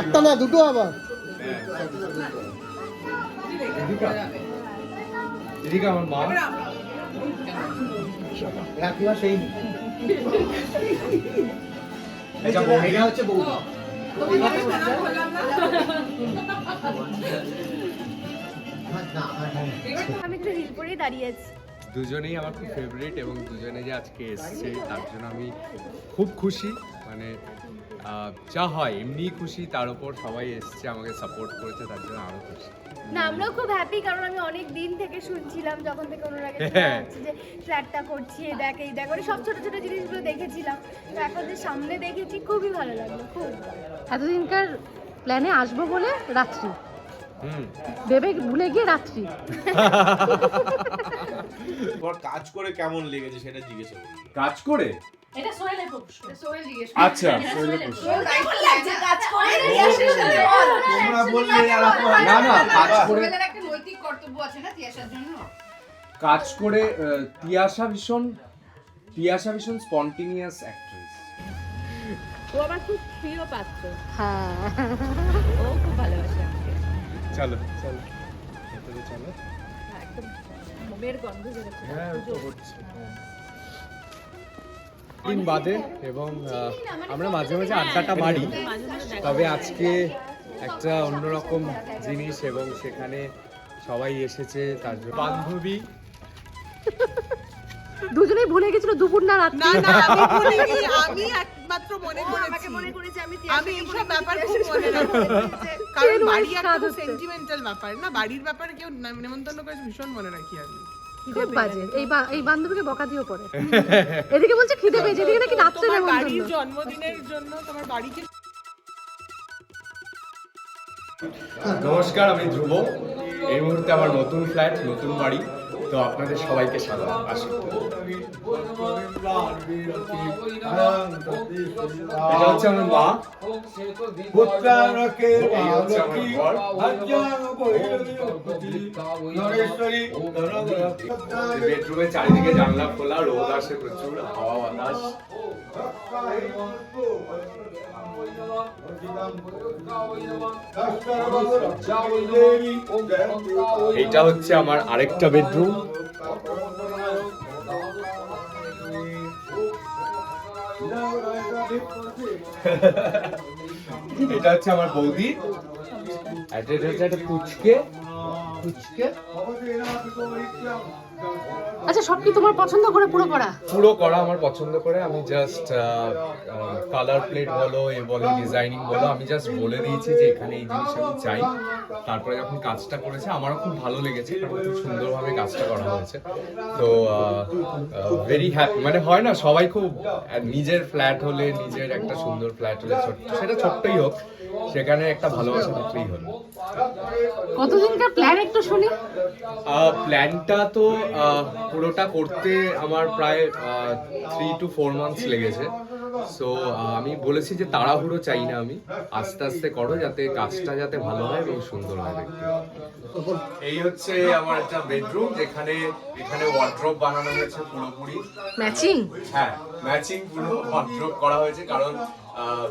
একটা না দুটো আবার? এদিকা আমার মা। রাখিবা সেই এটা হচ্ছে আমি একটু দাঁড়িয়ে আছি দুজনেই আমার খুব ফেভারিট এবং দুজনে যে আজকে এসছে তার জন্য আমি খুব খুশি। মানে যা হয় এমনি খুশি তার উপর সবাই এসছে আমাকে সাপোর্ট করেছে তার জন্য আরও খুশি। না আমরাও খুব হ্যাপি কারণ আমি অনেক দিন থেকে শুনছিলাম যখন থেকে ওনার আগে হ্যাঁ। যে ফ্ল্যাটটা করছি এই দেখ এই দেখ মানে সব ছোট ছোট জিনিসগুলো দেখেছিলাম। তো এখন যে সামনে দেখেছি খুবই ভালো লাগল খুব। এতদিনকার প্ল্যানে আসব বলে রাত্রি। ভেবে ভুলে গিয়ে রাত্রি। কাজ করে কেমন লেগেছে সেটা জিজ্ঞেস কাজ করে? এটা সোহেলের প্রশ্ন। সোহেল জিজ্ঞেস আচ্ছা প্রশ্ন। তোমরা বললে না না কাজ করে একটা নৈতিক কর্তব্য আছে না তিয়াসার জন্য? কাজ করে তিয়াশা ভীষণ তিয়াশা ভীষণ স্পন্টিনিয়াস অ্যাক্ট্রেস ও আমার খুব প্রিয় পাত্র। হ্যাঁ। ও খুব ভালোবাসে আমাকে। চলো চলো। ভেতরে চলো। একদম মোমের গন্ধ বেরোচ্ছে হ্যাঁ তো হচ্ছে দিন বাদে এবং আমরা মাঝে মাঝে আড্ডাটা মারি। তবে আজকে একটা অন্যরকম জিনিস এবং সেখানে সবাই এসেছে তার জন্য বান্ধবী। দুজনেই ভুলে গেছিল দুপুর না রাত না না আমি বলিনি আমি একমাত্র মনে করেছি। মনে করেছে আমি আমি এইসব ব্যাপার খুব মনে রাখি। কারণ বাড়ি একটা সেন্টিমেন্টাল ব্যাপার। না বাড়ির ব্যাপারে কেউ নেমন্তন্ন করে ভীষণ মনে রাখি আমি। খুব বাজে। এই এই বান্ধবীকে বকা দিও পরে এদিকে বলছে খিদে পেয়েছে এদিকে নাকি রাত্রে বাড়ির জন্মদিনের জন্য তোমার বাড়িকে নমস্কার আমি ধ্রুব। এই মুহূর্তে আমার নতুন ফ্ল্যাট নতুন বাড়ি। তো আপনাদের সবাইকে স্বাগত এটা হচ্ছে আমার মা। বর বেডরুমে চারিদিকে জানলা খোলা রোদ আসে প্রচুর হাওয়া বাতাস। এইটা হচ্ছে আমার আরেকটা বেডরুম এটা হচ্ছে আমার বৌদি। এটা হচ্ছে একটা পুচকে। পুচকে। আচ্ছা সব কি তোমার পছন্দ করে পুরো করা? পুরো করা আমার পছন্দ করে। আমি জাস্ট কালার প্লেট বলো, এ বলো ডিজাইনিং বলো, আমি জাস্ট বলে দিয়েছি যে এখানে এই জিনিস আমি চাই। তারপরে যখন কাজটা করেছে, আমারও খুব ভালো লেগেছে, কারণ খুব সুন্দরভাবে কাজটা করা হয়েছে। তো ভেরি হ্যাপি মানে হয় না, সবাই খুব নিজের ফ্ল্যাট হলে, নিজের একটা সুন্দর ফ্ল্যাট হলে ছোট্ট সেটা ছোট্টই হোক সেখানে একটা ভালোবাসা থাকলেই হলো। কতদিনকার প্ল্যান একটু শুনি? প্ল্যানটা তো পুরোটা করতে আমার প্রায় থ্রি টু ফোর মান্থস লেগেছে। সো আমি বলেছি যে তাড়াহুড়ো চাই না আমি। আস্তে আস্তে করো যাতে কাজটা যাতে ভালো হয় এবং সুন্দর হয় দেখতে। এই হচ্ছে আমার একটা বেডরুম যেখানে এখানে ওয়ার্ড্রপ বানানো হয়েছে পুরোপুরি। ম্যাচিং হ্যাঁ ম্যাচিং পুরো ওয়ার্ড্রপ করা হয়েছে কারণ আহ,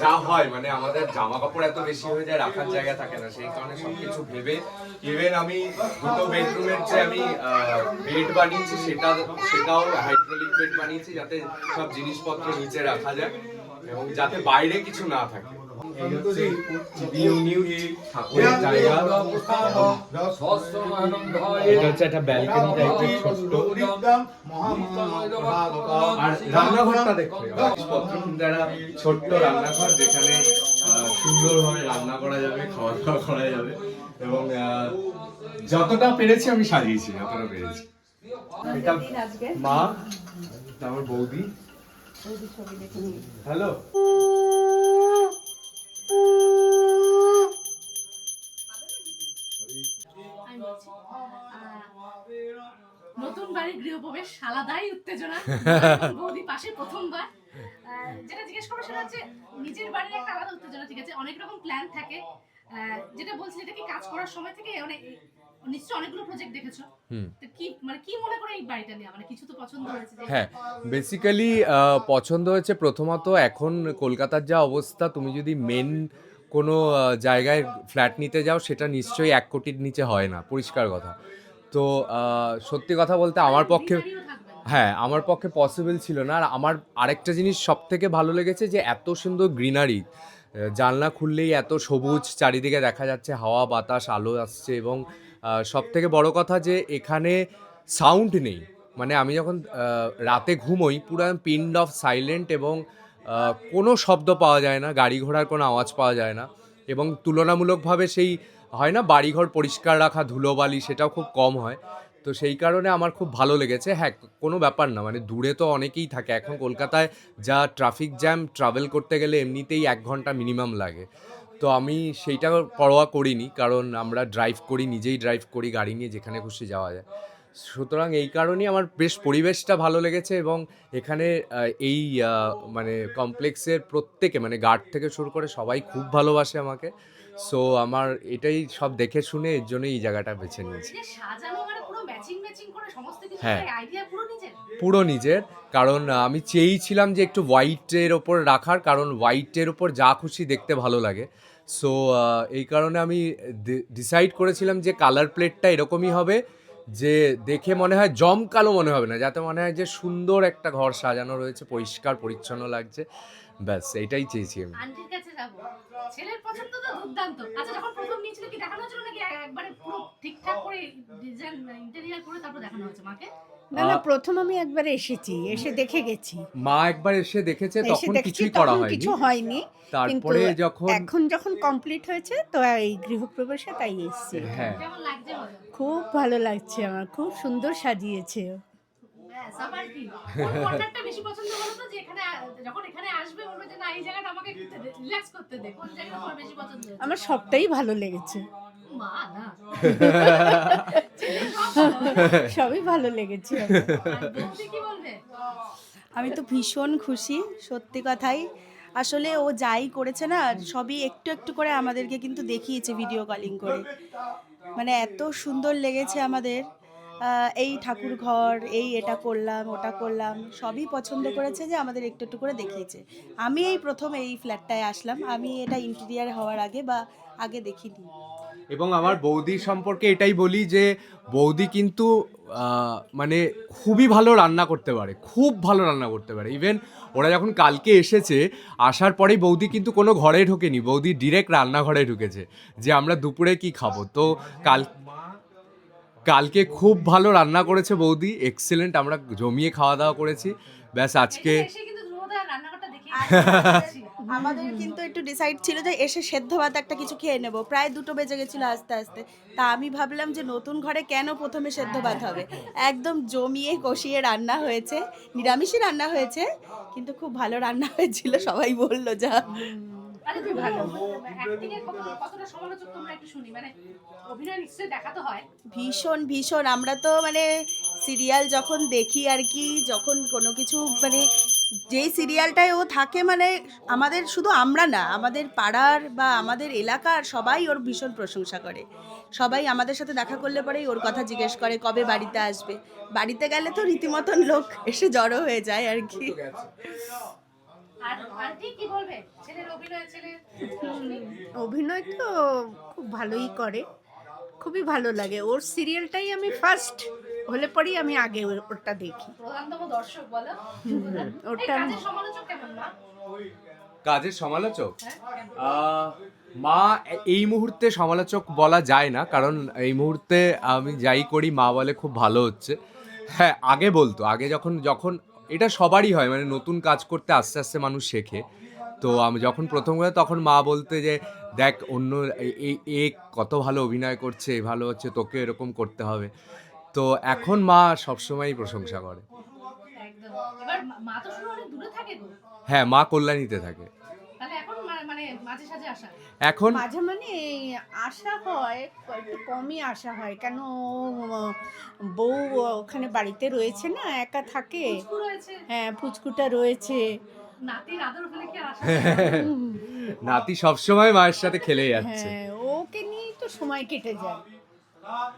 যা হয় মানে আমাদের জামা কাপড় এত বেশি হয়ে যায় রাখার জায়গা থাকে না সেই কারণে সবকিছু ভেবে ইভেন আমি দুটো বেডরুমের যে আমি বেড বানিয়েছি সেটা সেটাও হাইড্রোলিক বেড বানিয়েছি যাতে সব জিনিসপত্র নিচে রাখা যায় এবং যাতে বাইরে কিছু না থাকে। এটা হচ্ছে একটা ব্যালকনি টাইপের ছোট্ট। আর রান্নাঘরটা দেখতে জিনিসপত্র ছোট্ট রান্নাঘর যেখানে সুন্দরভাবে রান্না করা যাবে খাওয়া দাওয়া করা যাবে এবং আহ, যতটা পেরেছি আমি সাজিয়েছি যতটা পেরেছি। এটা মা আমার বৌদি। হ্যালো? নতুন বাড়ির গৃহপ্রবেশ আলাদাই উত্তেজনা। বৌদি পাশে প্রথমবার। যেটা জিজ্ঞেস করব সেটা হচ্ছে নিজের বাড়ির একটা আলাদা উত্তেজনা ঠিক আছে? অনেক রকম প্ল্যান থাকে। যেটা বলছি এটা কি কাজ করার সময় থেকে? অনেক নিশ্চয়ই অনেকগুলো প্রজেক্ট দেখেছ। মানে মনে মানে হ্যাঁ বেসিক্যালি পছন্দ হয়েছে প্রথমত এখন কলকাতার যা অবস্থা তুমি যদি মেন কোনো জায়গায় ফ্ল্যাট নিতে যাও সেটা নিশ্চয়ই এক কোটির নিচে হয় না পরিষ্কার কথা। তো সত্যি কথা বলতে আমার পক্ষে। হ্যাঁ আমার পক্ষে পসিবল ছিল না। আর আমার আরেকটা জিনিস সব থেকে ভালো লেগেছে যে এত সুন্দর গ্রিনারি জানলা খুললেই এত সবুজ চারিদিকে দেখা যাচ্ছে হাওয়া বাতাস আলো আসছে এবং সব থেকে বড় কথা যে এখানে সাউন্ড নেই। মানে আমি যখন রাতে ঘুমোই, পুরো পিন্ড অফ সাইলেন্ট এবং কোনো শব্দ পাওয়া যায় না, গাড়ি ঘোড়ার কোনো আওয়াজ পাওয়া যায় না এবং তুলনামূলকভাবে সেই হয় না, বাড়িঘর পরিষ্কার রাখা, ধুলোবালি সেটাও খুব কম হয়। তো সেই কারণে আমার খুব ভালো লেগেছে। হ্যাঁ কোনো ব্যাপার না মানে দূরে তো অনেকেই থাকে। এখন কলকাতায় যা ট্রাফিক জ্যাম ট্রাভেল করতে গেলে এমনিতেই এক ঘণ্টা মিনিমাম লাগে। তো আমি সেইটা পরোয়া করিনি, কারণ আমরা ড্রাইভ করি, নিজেই ড্রাইভ করি গাড়ি নিয়ে যেখানে খুশি যাওয়া যায়। সুতরাং এই কারণেই আমার বেশ পরিবেশটা ভালো লেগেছে এবং এখানে এই মানে কমপ্লেক্সের প্রত্যেকে মানে গার্ড থেকে শুরু করে সবাই খুব ভালোবাসে আমাকে। সো আমার এটাই সব দেখে শুনে এর জন্য এই জায়গাটা বেছে নিয়েছি। হ্যাঁ। পুরো নিজের? কারণ আমি চেয়েছিলাম যে একটু হোয়াইটের ওপর রাখার কারণ হোয়াইটের ওপর যা খুশি দেখতে ভালো লাগে। সো এই কারণে আমি ডিসাইড করেছিলাম যে কালার প্লেটটা এরকমই হবে যে দেখে মনে হয় জমকালো মনে হবে না যাতে মনে হয় যে সুন্দর একটা ঘর সাজানো রয়েছে পরিষ্কার পরিচ্ছন্ন লাগছে। ব্যাস এটাই চেয়েছি আমি। আন্টির কাছে যাব। ছেলের পছন্দ তো দুর্দান্ত। আচ্ছা যখন প্রথম নিয়েছিল কি দেখানো হয়েছিল নাকি একবারে পুরো ঠিকঠাক করে ডিজাইন ইন্টেরিয়র করে তারপর দেখানো হয়েছে মাকে? না না প্রথম আমি একবার এসেছি এসে দেখে গেছি। মা একবার এসে দেখেছে এসে তখন দেখেছি কিছুই করা হয়নি। কিছু হয়নি তারপরে কিন্তু যখন এখন যখন কমপ্লিট হয়েছে তো এই গৃহপ্রবেশে তাই এসেছি। হ্যাঁ। কেমন লাগছে বলো? খুব ভালো লাগছে আমার খুব সুন্দর সাজিয়েছে। ব্যাস, কি? কোন বেশি পছন্দ বলো তো যে এখানে যখন এখানে আসবে বলবে যে না এই জায়গাটা আমাকে রিল্যাক্স করতে দে কোন জায়গাটা তোমার বেশি পছন্দ আমার সবটাই ভালো লেগেছে। মা না। ছেলে সব ভালো। সবই ভালো লেগেছে। আমার। আর বৌদি কি বলবে? আমি তো ভীষণ খুশি সত্যি কথাই। আসলে ও যাই করেছে না সবই একটু একটু করে আমাদেরকে কিন্তু দেখিয়েছে ভিডিও কলিং করে। মানে এত সুন্দর লেগেছে আমাদের। এই ঠাকুর ঘর এই এটা করলাম, ওটা করলাম, সবই পছন্দ করেছে যে আমাদের একটু একটু করে দেখিয়েছে। আমি এই প্রথম এই ফ্ল্যাটটায় আসলাম, আমি এটা ইন্টেরিয়ার হওয়ার আগে বা আগে দেখিনি। এবং আমার বৌদি সম্পর্কে এটাই বলি যে, বৌদি কিন্তু মানে খুবই ভালো রান্না করতে পারে, খুব ভালো রান্না করতে পারে। ইভেন ওরা যখন কালকে এসেছে, আসার পরেই বৌদি কিন্তু কোনো ঘরে ঢোকেনি, বৌদি ডিরেক্ট রান্নাঘরে ঢুকেছে যে আমরা দুপুরে কি খাব। তো কাল কালকে খুব ভালো রান্না করেছে বৌদি এক্সেলেন্ট আমরা জমিয়ে খাওয়া দাওয়া করেছি। ব্যাস আজকে আমাদের কিন্তু একটু ডিসাইড ছিল যে এসে সেদ্ধ ভাত একটা কিছু খেয়ে নেব। প্রায় দুটো বেজে গেছিল আস্তে আস্তে। তা আমি ভাবলাম যে নতুন ঘরে কেন প্রথমে সেদ্ধ ভাত হবে? একদম জমিয়ে কষিয়ে রান্না হয়েছে। নিরামিষই রান্না হয়েছে কিন্তু খুব ভালো রান্না হয়েছিল সবাই বলল যা। আরে তুমি ভালো। অ্যাক্টিং এর কতটা সমালোচক তোমরা একটু শুনি। মানে অভিনয় নিশ্চয়ই দেখাতে হয়। ভীষণ ভীষণ। আমরা তো মানে সিরিয়াল যখন দেখি আর কি যখন কোনো কিছু মানে যেই সিরিয়ালটায় ও থাকে মানে আমাদের শুধু আমরা না আমাদের পাড়ার বা আমাদের এলাকার সবাই ওর ভীষণ প্রশংসা করে। সবাই আমাদের সাথে দেখা করলে পরেই ওর কথা জিজ্ঞেস করে কবে বাড়িতে আসবে? বাড়িতে গেলে তো রীতিমতন লোক এসে জড়ো হয়ে যায় আর কি। আন্টি কি বলবে? ছেলের অভিনয় ছেলের অভিনয় তো খুব ভালোই করে। খুবই ভালো লাগে। ওর সিরিয়ালটাই আমি ফার্স্ট হলে পরেই আমি আগে ওর- ওটা দেখি। প্রধানতম দর্শক বলো। কাজের সমালোচক কেমন না কাজের সমালোচক? হ্যাঁ মা এই মুহূর্তে সমালোচক বলা যায় না কারণ এই মুহূর্তে আমি যাই করি মা বলে খুব ভালো হচ্ছে। হ্যাঁ আগে বলতো। আগে যখন যখন এটা সবারই হয় মানে নতুন কাজ করতে আস্তে আস্তে মানুষ শেখে। তো আমি যখন প্রথম করে তখন মা বলতে যে দেখ অন্য এ- এ কত ভালো অভিনয় করছে এ ভালো হচ্ছে তোকে এরকম করতে হবে। তো এখন মা সবসময়ই প্রশংসা করে। হ্যাঁ মা কল্যাণীতে থাকে তাহলে এখন মা- মানে মাঝে সাঝে আসা। এখন মাঝে মানে আসা হয় একটু কমই আসা হয়। কেন বউ ওখানে বাড়িতে রয়েছে না একা থাকে? হ্যাঁ ফুচকুটা রয়েছে। নাতি সবসময় মায়ের সাথে খেলে যাচ্ছে। হ্যাঁ ওকে নিয়েই তো সময় কেটে যায়।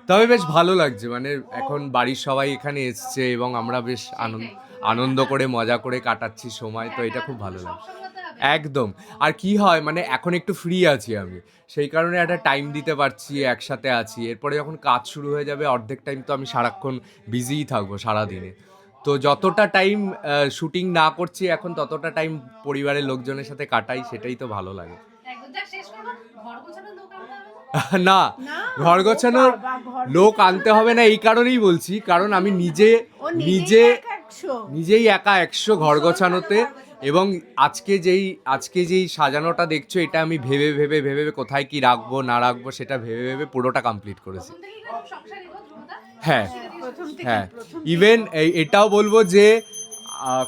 তবে বেশ ভালো লাগছে মানে এখন বাড়ির সবাই এখানে এসছে এবং আমরা বেশ আনন্দ আনন্দ করে মজা করে কাটাচ্ছি সময় তো এটা খুব ভালো লাগে একদম। আর কি হয় মানে এখন একটু ফ্রি আছি আমি। সেই কারণে একটা টাইম দিতে পারছি একসাথে আছি। এরপরে যখন কাজ শুরু হয়ে যাবে অর্ধেক টাইম তো আমি সারাক্ষণ বিজিই থাকব সারাদিনে। তো যতটা টাইম শুটিং না করছি এখন ততটা টাইম পরিবারের লোকজনের সাথে কাটাই সেটাই তো ভালো লাগে। না? ঘর গোছানোর লোক আনতে হবে না এই কারণেই বলছি। কারণ আমি নিজে নিজে নিজেই একা একশো ঘর গোছানোতে এবং আজকে যেই আজকে যেই সাজানোটা দেখছ এটা আমি ভেবে ভেবে ভেবে ভেবে কোথায় কি রাখব না রাখব সেটা ভেবে ভেবে পুরোটা কমপ্লিট করেছি। হ্যাঁ হ্যাঁ। প্রথম ইভেন এটাও বলব যে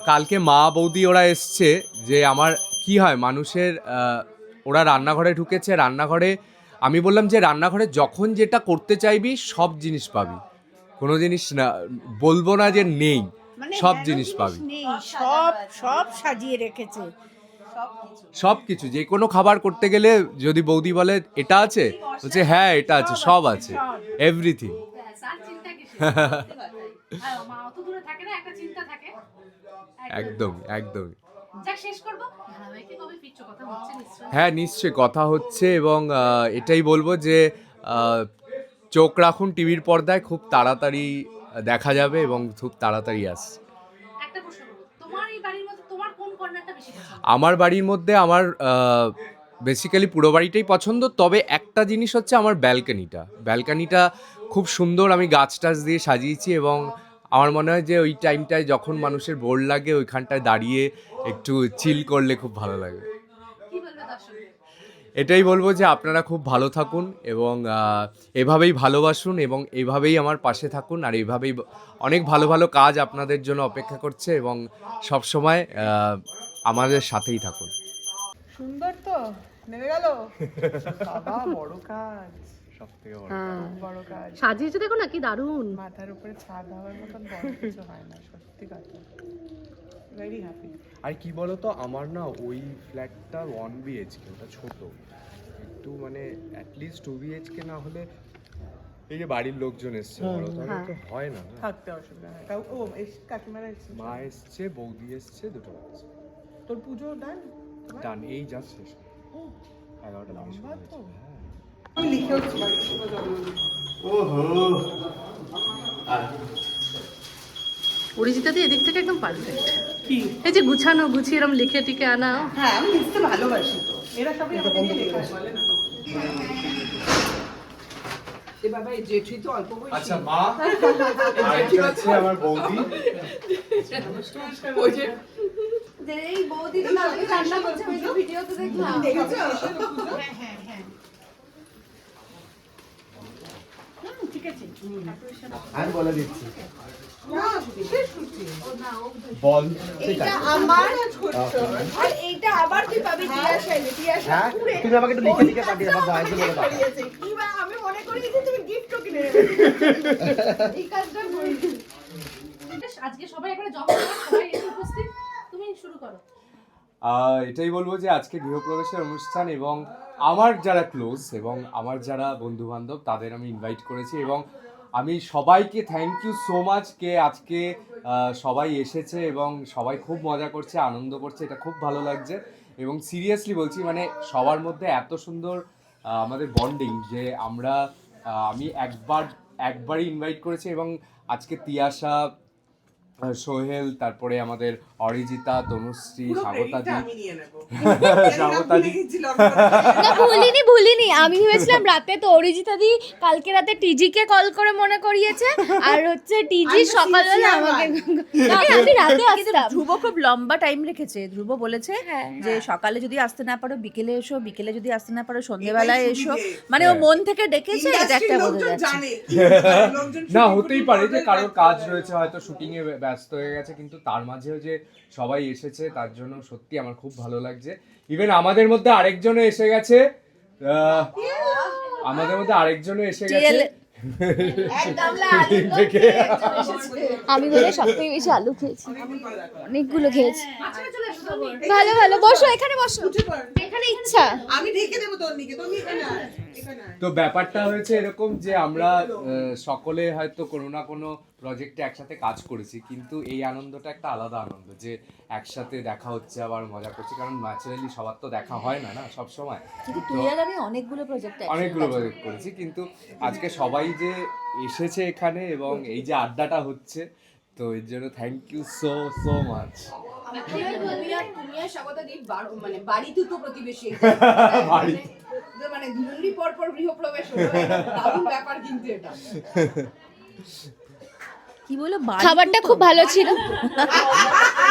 কালকে মা বৌদি ওরা এসছে যে আমার কি হয় মানুষের ওরা রান্নাঘরে ঢুকেছে রান্নাঘরে আমি বললাম যে রান্নাঘরে যখন যেটা করতে চাইবি সব জিনিস পাবি। কোনো জিনিস না বলব না যে নেই। সব জিনিস পাবি। সব সব সাজিয়ে রেখেছে। সব কিছু। যে কোনো খাবার করতে গেলে যদি বৌদি বলে এটা আছে? বলছে হ্যাঁ এটা আছে সব আছে এভরিথিং ব্যাস, আর চিন্তা কিসের? আর মা অত দূরে থাকে না একটা চিন্তা থাকে। একদম। একদম যাক শেষ করব। ধারাবাহিকে কবে ফিরছো? কথা হচ্ছে নিশ্চয়ই। হ্যাঁ নিশ্চয়ই কথা হচ্ছে এবং এটাই বলব যে চোখ রাখুন টিভির পর্দায় খুব তাড়াতাড়ি দেখা যাবে এবং খুব তাড়াতাড়ি আসছে। আমার বাড়ির মধ্যে আমার বেসিক্যালি পুরো বাড়িটাই পছন্দ তবে একটা জিনিস হচ্ছে আমার ব্যালকানিটা ব্যালকানিটা খুব সুন্দর আমি গাছ টাছ দিয়ে সাজিয়েছি এবং আমার মনে হয় যে ওই টাইমটায় যখন মানুষের বোর লাগে ওইখানটায় দাঁড়িয়ে একটু চিল করলে খুব ভালো লাগে। এটাই বলব যে আপনারা খুব ভালো থাকুন এবং এভাবেই ভালোবাসুন এবং এভাবেই আমার পাশে থাকুন আর এভাবেই অনেক ভালো ভালো কাজ আপনাদের জন্য অপেক্ষা করছে এবং সব সময় আমাদের সাথেই থাকুন। সুন্দর তো নেমে গেল। বাবা বড় কাজ। বড় কাজ। সাজিয়েছো দেখো না কি দারুণ। মাথার উপরে ছাদ হওয়ার মতন বড় কিছু হয় না সত্যি কথা। ভেরি হ্যাপি আর কি বলতো আমার না ওই ফ্ল্যাটটা ওয়ান বিএইচকে ওটা ছোট। একটু মানে অ্যাটলিস্ট টু বিএইচকে না হলে এই যে বাড়ির লোকজন এসছে বলো তাহলে তো হয় না। থাকতে অসুবিধা হয় ও এস কাকিমারা এসেছে। মা এসছে বৌদি এসছে দুটো বাচ্চা তোর পুজো ডান ডান এই যা শেষ। এগারোটা বিশ লম্বা তো। হ্যাঁ। আমি লিখেও পরিচিতাদি এদিক থেকে একদম পারফেক্ট কি? এই যে গুছানো গুছিয়ে এরকম লিখে টিকে আনা হ্যাঁ আমি লিখতে ভালোবাসি তো। এরা সবই আমাকে লেখা বলে না বাবা এই জেঠি তো অল্প বয়সী। আচ্ছা মা? আরেকটা হচ্ছে আমার বৌদি। ওই যে এই বৌদি তো কালকে রান্না করছে আমি তো ভিডিওতে দেখলাম। দেখেছ? হ্যাঁ হ্যাঁ হ্যাঁ হুম, ঠিক আছে? আমি বলে দিচ্ছি। না কিসের শুচি বল আমার আর এইটা আবার তুই পাবি তিয়াশা এলে তিয়াশা তুমি আমাকে একটু লিখে লিখে পাঠিয়ে দাও বয়সে বলে দাও। পাঠিয়েছে। কি বা আমি মনে করি যে তুমি গিফটও কিনে এই কাজটা আজকে সবাই একবারে জমা সবাই এসে উপস্থিত। তুমি শুরু করো। এটাই বলব যে আজকে গৃহপ্রবেশের অনুষ্ঠান এবং আমার যারা ক্লোজ এবং আমার যারা বন্ধু বান্ধব তাদের আমি ইনভাইট করেছি এবং আমি সবাইকে থ্যাংক ইউ সো মাচ কে আজকে সবাই এসেছে এবং সবাই খুব মজা করছে, আনন্দ করছে, এটা খুব ভালো লাগছে। এবং সিরিয়াসলি বলছি মানে সবার মধ্যে এত সুন্দর আমাদের বন্ডিং যে আমরা আমি একবার, একবারই ইনভাইট করেছি এবং আজকে তিয়াশা সোহেল তারপরে আমাদের অরিজিতা তনুশ্রী পুরো স্বাগতা ক্রেডিটটা দি আমি নিয়ে নেব। স্বাগতা দি লিখেছিলাম না ভুলিনি ভুলিনি। আমি ভেবেছিলাম রাতে তো অরিজিতা দি কালকে রাতে টিজিকে কল করে মনে করিয়েছে আর হচ্ছে টিজি সকালবেলা আমাকে আমি রাতে আসতাম। ধ্রুব খুব লম্বা টাইম রেখেছে। ধ্রুব বলেছে হ্যাঁ, যে সকালে যদি আসতে না পারো বিকেলে এসো বিকেলে যদি আসতে না পারো সন্ধ্যেবেলায় এসো। মানে ও মন থেকে ডেকেছে এটা একটা বোঝা যাচ্ছে। না হতেই পারে যে কারোর কাজ। রয়েছে হয়তো শুটিং এ ব্যস্ত হয়ে গেছে কিন্তু তার মাঝেও যে সবাই এসেছে তার জন্য সত্যি আমার খুব ভালো লাগছে। ইভেন আমাদের মধ্যে আরেকজনও এসে গেছে। আমাদের মধ্যে আরেকজনও এসে গেছে। আমি বলে সব থেকে বেশি আলু খেয়েছি। অনেকগুলো খেয়েছি। ভালো ভালো বসো এখানে বসো। এখানে ইচ্ছা। আমি ঢেকে দেবো তোর নিকে তুমি এখানে। তো ব্যাপারটা হয়েছে এরকম যে আমরা সকলে হয়তো কোনো না কোনো প্রজেক্টে একসাথে কাজ করেছি কিন্তু এই আনন্দটা একটা আলাদা আনন্দ যে একসাথে দেখা হচ্ছে আবার মজা করছি কারণ ন্যাচারালি সবার তো দেখা হয় না না সব সময় কিন্তু তুই আর আমি অনেকগুলো প্রজেক্ট অনেকগুলো প্রজেক্ট করেছি। কিন্তু আজকে সবাই যে এসেছে এখানে এবং এই যে আড্ডাটা হচ্ছে তো এর জন্য thank you so so much মানে বাড়ি দুটো প্রতিবেশী। বাড়ি। মানে দুজনই পর পর গৃহপ্রবেশ হলো দারুণ ব্যাপার কিন্তু এটা। কি বলো খাবারটা খুব ভালো ছিল।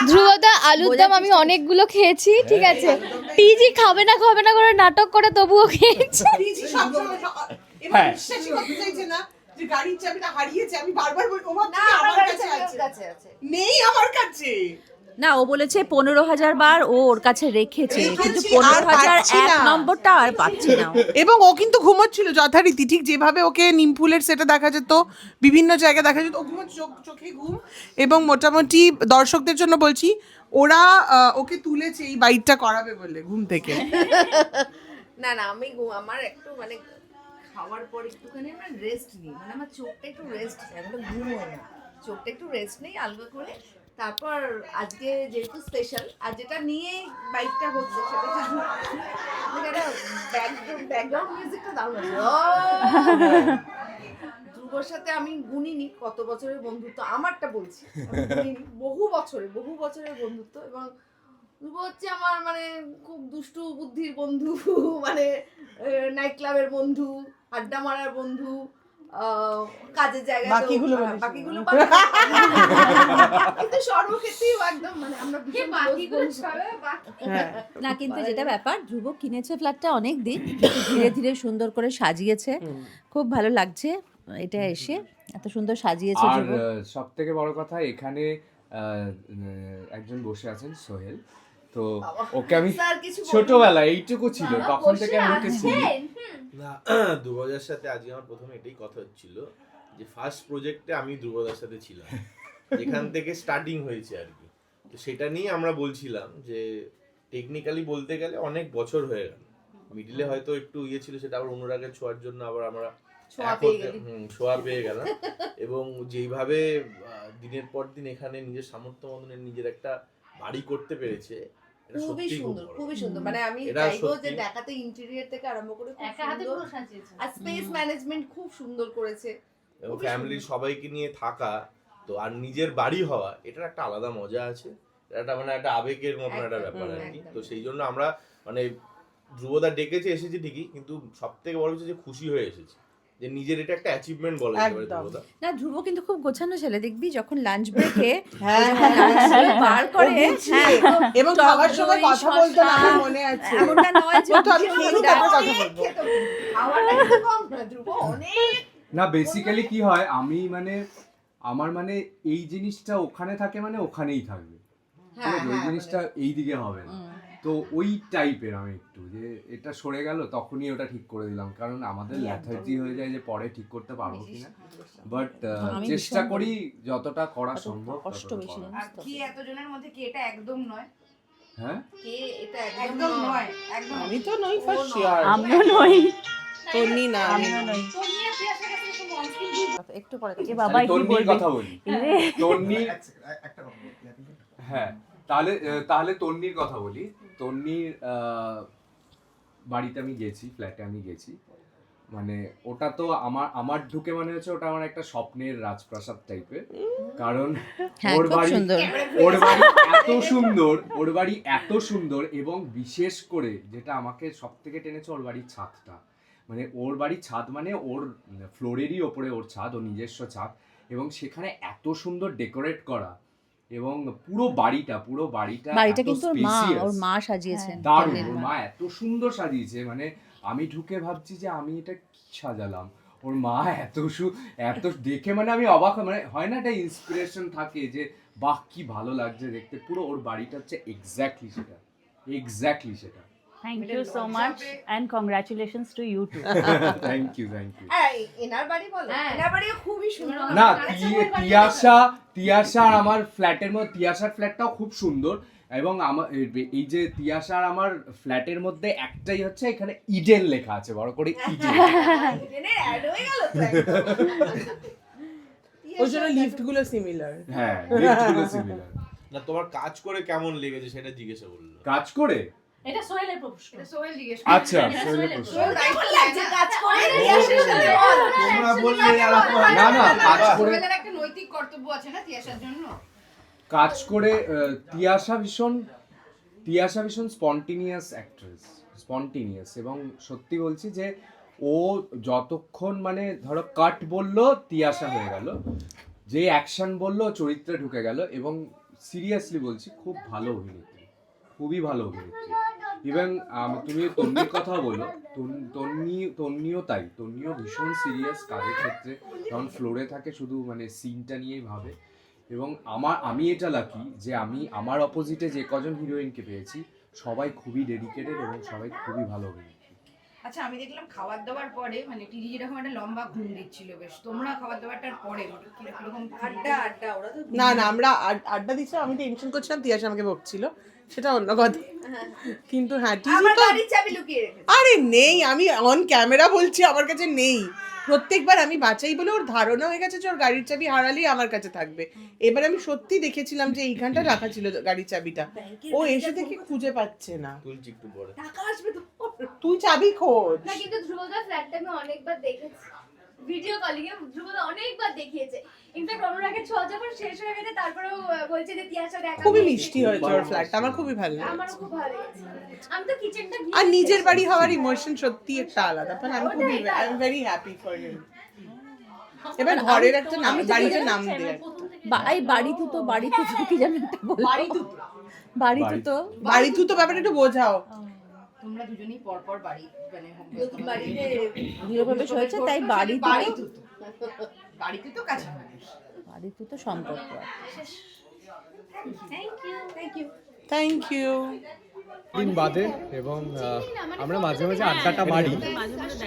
ধ্রুবদা আলুর দম আমি অনেকগুলো খেয়েছি ঠিক আছে। টিজি খাবে না খাবে না করে নাটক করে তবুও খেয়েছি। হ্যাঁ। যে গাড়ির চাবিটা হারিয়েছে আমি বারবার বলি ও ভাবছে না কি আমার আমার কাছে কাছে আছে। আছে। নেই আমার কাছে। না ও বলেছে পনেরো হাজার বার ও ওর কাছে রেখেছে কিন্তু পনেরো হাজার এক নম্বরটা আর পাচ্ছে না এবং ও কিন্তু ঘুমোচ্ছিল যথারীতি ঠিক যেভাবে ওকে নিমফুলের সেটা দেখা যেত বিভিন্ন জায়গায় দেখা যেত ও ঘুমোচ্ছে চোখ- চোখে ঘুম। এবং মোটামুটি দর্শকদের জন্য বলছি ওরা ওকে তুলেছে এই বাইকটা করাবে বলে ঘুম থেকে। না না আমি ঘু- আমার একটু মানে খাওয়ার পর একটুখানি আমার রেস্ট নিই। মানে আমার চোখটা একটু রেস্ট চাই মানে ঘুম হয় না। চোখটা একটু রেস্ট নেই আলগা করে তারপর আজকে যেহেতু স্পেশাল আর যেটা নিয়ে বাইকটা হচ্ছে সেটা হচ্ছে ব্যাকগ্রাউন্ড মিউজিকটা দারুণ আছে! ধ্রুবর সাথে আমি গুনিনি, কত বছরের বন্ধুত্ব আমারটা বলছি। বহু বছরের বহু বছরের বন্ধুত্ব এবং ধ্রুব হচ্ছে আমার মানে খুব দুষ্টু বুদ্ধির বন্ধু মানে নাইট ক্লাবের বন্ধু, আড্ডা মারার বন্ধু কাজের জায়গায় বাকিগুলো বাকিগুলো কিন্তু সর্বক্ষেত্রেই একদম মানে আমরা কে বাকিগুলো হ্যাঁ। না কিন্তু যেটা ব্যাপার ধ্রুব কিনেছে ফ্ল্যাটটা অনেক দিন ধীরে ধীরে সুন্দর করে সাজিয়েছে। খুব ভালো লাগছে এটা এসে এত সুন্দর সাজিয়েছে আর সব থেকে বড় কথা এখানে আহ, একজন বসে আছেন সোহেল। তো ওকে আমি। ছোটবেলায় এইটুকু ছিল তখন থেকে আমি ওকে চিনি। না ধ্রুবদার সাথে আজকে আমার প্রথমে এটাই কথা হচ্ছিল যে ফার্স্ট প্রজেক্টে আমি ধ্রুবদার সাথে ছিলাম যেখান থেকে স্টার্টিং হয়েছে আর কি। তো সেটা নিয়ে আমরা বলছিলাম যে টেকনিক্যালি বলতে গেলে অনেক বছর হয়ে গেল। মিডিলে হয়তো একটু ইয়ে ছিল সেটা আবার অনুরাগের ছোঁয়ার জন্য আবার আমরা ছোঁয়া পেয়ে গেলাম। এবং যেইভাবে দিনের পর দিন এখানে নিজের সামর্থ্য মতনে নিজের একটা বাড়ি করতে পেরেছে খুবই সুন্দর খুবই সুন্দর। মানে আমি চাইব যে দেখাতে ইন্টেরিয়র থেকে আরম্ভ করে একা হাতে পুরো সাজিয়েছে। আর স্পেস ম্যানেজমেন্ট খুব সুন্দর করেছে। এবং ফ্যামিলির সবাইকে নিয়ে থাকা তো আর নিজের বাড়ি হওয়া এটার একটা আলাদা মজা আছে। এটা একটা মানে একটা আবেগের মতন একটা ব্যাপার আর কি। তো সেই জন্য আমরা মানে ধ্রুবদা ডেকেছে এসেছি ঠিকই কিন্তু সব থেকে বড় হচ্ছে যে খুশি হয়ে এসেছি। যে নিজের এটা একটা অ্যাচিভমেন্ট বলা যেতে পারে না ধ্রুব কিন্তু খুব গোছানো ছেলে দেখবি? যখন লাঞ্চ ব্রেকে হ্যাঁ বার করে হ্যাঁ এবং খাবার সময় কথা বলতো আমার মনে আছে। এমনটা নয় যে আমি খেয়ে তারপর কথা বলব। কম ধ্রুব অনেক। না বেসিক্যালি কি হয় আমি মানে আমার মানে এই জিনিসটা ওখানে থাকে মানে ওখানেই থাকবে। হ্যাঁ ওই হ্যাঁ জিনিসটা এই দিকে হবে না। তো ওই টাইপের আমি একটু যে এটা সরে গেল তখনই ওটা ঠিক করে দিলাম। কারণ আমাদের ল্যাথার্জি হয়ে যায় যে পরে ঠিক করতে পারব কিনা। বাট চেষ্টা করি। যতটা করা সম্ভব কষ্ট বেশি আর কি এতজনের মধ্যে কি এটা একদম নয়? হ্যাঁ? কে এটা একদম একদম নয়। নয়। একদম আমি তো নই ফর ও আমিও নই। তন্নি না। আমিও নই। তো প্রিয়াসের কাছে একটু মনস্কিন একটু পরে এ বাবা কি তন্নির কথা বলি। তন্নি হ্যাঁ তাহলে তাহলে তন্নির কথা বলি। তন্নির বাড়িতে আমি গেছি ফ্ল্যাটে আমি গেছি। মানে ওটা তো আমার আমার ঢুকে মনে হচ্ছে ওটা আমার একটা স্বপ্নের রাজপ্রাসাদ টাইপের কারণ হ্যাঁ ওর বাড়ি ওর বাড়ি এত সুন্দর ওর বাড়ি এত সুন্দর এবং বিশেষ করে যেটা আমাকে সব থেকে টেনেছে ওর বাড়ির ছাদটা। মানে ওর বাড়ির ছাদ মানে ওর ফ্লোরেরই ওপরে ওর ছাদ ও নিজস্ব ছাদ এবং সেখানে এত সুন্দর ডেকোরেট করা। এবং পুরো বাড়িটা পুরো বাড়িটা বাড়িটা কিন্তু ওর মা ওর মা সাজিয়েছেন দারুণ ওর মা। এত সুন্দর সাজিয়েছে মানে আমি ঢুকে ভাবছি যে আমি এটা কি সাজালাম? ওর মা এত সু এত দেখে মানে আমি অবাক মানে হয় না এটা ইন্সপিরেশন থাকে যে বাহ কি ভালো লাগছে দেখতে। পুরো ওর বাড়িটা হচ্ছে এক্স্যাক্টলি সেটা এক্স্যাক্টলি সেটা। Thank you so much and congratulations to you too. Thank you thank you এনার বাড়ি বলো। হ্যাঁ। এনার বাড়িও খুবই সুন্দর। না তিয়াশা তিয়াশা আর আমার ফ্ল্যাটের মধ্যে তিয়াশার ফ্ল্যাটটাও খুব সুন্দর এবং আমার এই- যে তিয়াশার আমার ফ্ল্যাটের মধ্যে একটাই হচ্ছে এখানে ইডেন লেখা আছে বড় করে ইডেন। অ্যাড হয়ে গেল। ওই জন্য লিফটগুলো সিমিলার হ্যাঁ লিফটগুলো similar। না তোমার কাজ করে কেমন লেগেছে সেটা জিজ্ঞাসা করল। কাজ করে? এটা সোহেলের প্রশ্ন। এটা সোহেল জিজ্ঞেস আচ্ছা সোহেলের সোহেলের প্রশ্ন। সোহেল লাগছে? কাজ করে ও, তিয়াসের সাথে তোমরা বললে না না। কাজ করে একটা নৈতিক কর্তব্য আছে না তিয়াসার জন্য? কাজ করে তিয়াশা ভীষণ তিয়াশা ভীষণ স্পন্টিনিয়াস অ্যাক্ট্রেস স্পন্টিনিয়াস এবং সত্যি বলছি যে ও যতক্ষণ মানে ধরো কাট বলল তিয়াশা হয়ে গেল। যে অ্যাকশন বলল চরিত্রে ঢুকে গেল। এবং সিরিয়াসলি বলছি খুব ভালো অভিনেত্রী। খুবই ভালো অভিনেত্রী। ইভেন তুমি তন্নির কথা বলো তন্নি তন্নিও তাই তন্নিও ভীষণ সিরিয়াস কাজের ক্ষেত্রে। কারণ ফ্লোরে থাকে শুধু মানে সিনটা নিয়েই ভাবে। এবং আমার আমি এটা লাকি যে আমি আমার অপোজিটে যে কজন হিরোইনকে পেয়েছি সবাই খুবই ডেডিকেটেড এবং সবাই খুবই ভালো অভিনেত্রী। আচ্ছা আমি দেখলাম খাবার দাবার পরে মানে টিজি যেরকম একটা লম্বা ঘুম দিচ্ছিল বেশ। তোমরা খাবার দাবারটার পরে কীরকম আড্ডা আড্ডা ওরা তো না না আমরা আড্ডা দিচ্ছিলাম আমি টেনশন করছিলাম তিয়াস আমাকে বকছিল। সেটা অন্য কথা। কিন্তু হ্যাঁ টিজি তো আরে নেই আমি অন ক্যামেরা বলছি আমার কাছে নেই। প্রত্যেকবার আমি বাঁচাই বলে ওর ধারণা হয়ে গেছে যে ওর গাড়ির চাবি হারালেই আমার কাছে থাকবে। এবার আমি সত্যি দেখেছিলাম যে এইখানটা রাখা ছিল গাড়ির চাবিটা। ও এসে থেকে খুঁজে পাচ্ছে না। তুই চাবি খোঁজ। না কিন্তু ধ্রুবদার ফ্ল্যাটটা আমি অনেকবার দেখেছি। ভিডিও কলিং এ ধ্রুবদা অনেকবার দেখিয়েছে। ইনফ্যাক্ট অনুরাগের ছোঁয়া যখন শেষ হয়ে গেছে তারপরেও বলছে যে তিয়াশা দেখা খুবই মিষ্টি হয়েছে ওর ফ্ল্যাটটা আমার খুবই ভালো লাগে আমারও খুব ভালো লেগেছে। আমি তো কিচেনটা আর নিজের বাড়ি হওয়ার ইমোশন সত্যি একটা আলাদা মানে আমি খুবই I am very happy for him এবার ঘরের একটা নাম বাড়িতে নাম দেয়। বা- এই বাড়ি তো বাড়ি তুতো কি যেন একটা বাড়ি তুতো বাড়ি তুই তো ব্যাপারটা একটু বোঝাও। তোমরা দুজনেই পর পর বাড়ি মানে বাড়িতে বাড়িতে গৃহপ্রবেশ হয়েছে তাই বাড়ি বাড়ি তুতো তুতো বাড়ি তুতো কাছে মানুষ। বাড়ি তুতো সম্পর্ক থ্যাংক ইউ থ্যাংক ইউ দিন বাদে এবং আমরা মাঝে মাঝে আড্ডাটা বাড়ি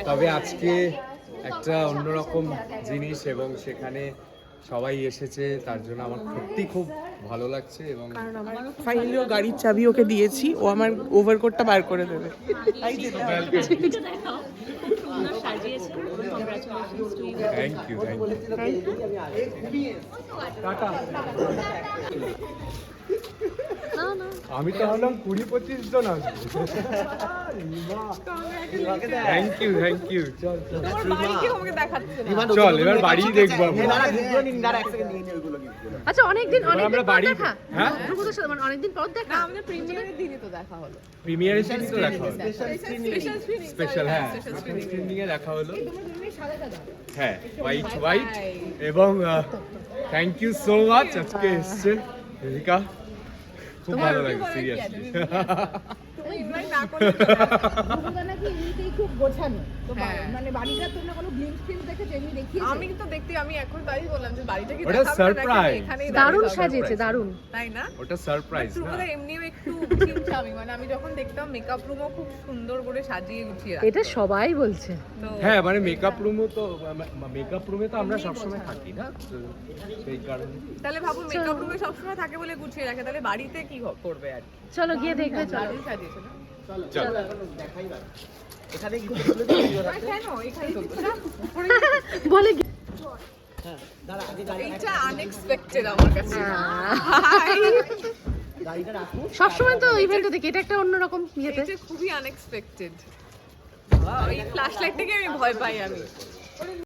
তবে আজকে একটা অন্যরকম জিনিস এবং সেখানে সবাই এসেছে তার জন্য আমার সত্যি খুব ভালো লাগছে এবং ফাইনালি ও গাড়ির চাবি ওকে দিয়েছি ও আমার ওভারকোটটা বার করে দেবে। থ্যাংক ইউ থ্যাংক ইউ আমি তো হলাম কুড়ি পঁচিশ জন থ্যাংক ইউ থ্যাংক ইউ চল এবার বাড়ি দেখব আচ্ছা অনেকদিন আমরা বাড়ি হ্যাঁ? মানে অনেকদিন পর দেখা। প্রিমিয়ারের দিনই তো দেখা হলো। স্পেশাল হ্যাঁ। স্ক্রিনিং এ দেখা হলো। হ্যাঁ হোয়াইট হোয়াইট এবং থ্যাংক ইউ সো মাচ আজকে এসছে রিকা। 从外边儿来过来捡的那 খুব ভালো লাগে সিরিয়াসলি আমি তো দেখতে আমি এখন তাই বললাম যে বাড়িটা কি ওটা সারপ্রাইজ দারুণ সাজিয়েছে দারুণ। তাই না? ওটা সারপ্রাইজ না? ধ্রুবদা এমনিও একটু চিমচামি মানে আমি যখন দেখতাম মেকআপ রুমও খুব সুন্দর করে সাজিয়ে গুছিয়ে রাখে এটা সবাই বলছে। হ্যাঁ মানে মেকআপ রুমও তো মেকআপ রুমে তো আমরা সবসময় থাকি না? সেই কারণে। তাহলে ভাবুন মেকআপ রুমে সবসময় থাকে বলে গুছিয়ে রাখে। তাহলে বাড়িতে কি করবে আর কি? চলো গিয়ে দেখবে চলো। সাজিয়েছে না, উপরে বলে আনএক্সপেক্টেড আমার কাছে। সবসময় তো ইভেন্টে দেখি এটা একটা অন্যরকম ইয়েতে। খুবই আনএক্সপেক্টেড এই ফ্ল্যাশ লাইট থেকে আমি ভয় পাই আমি।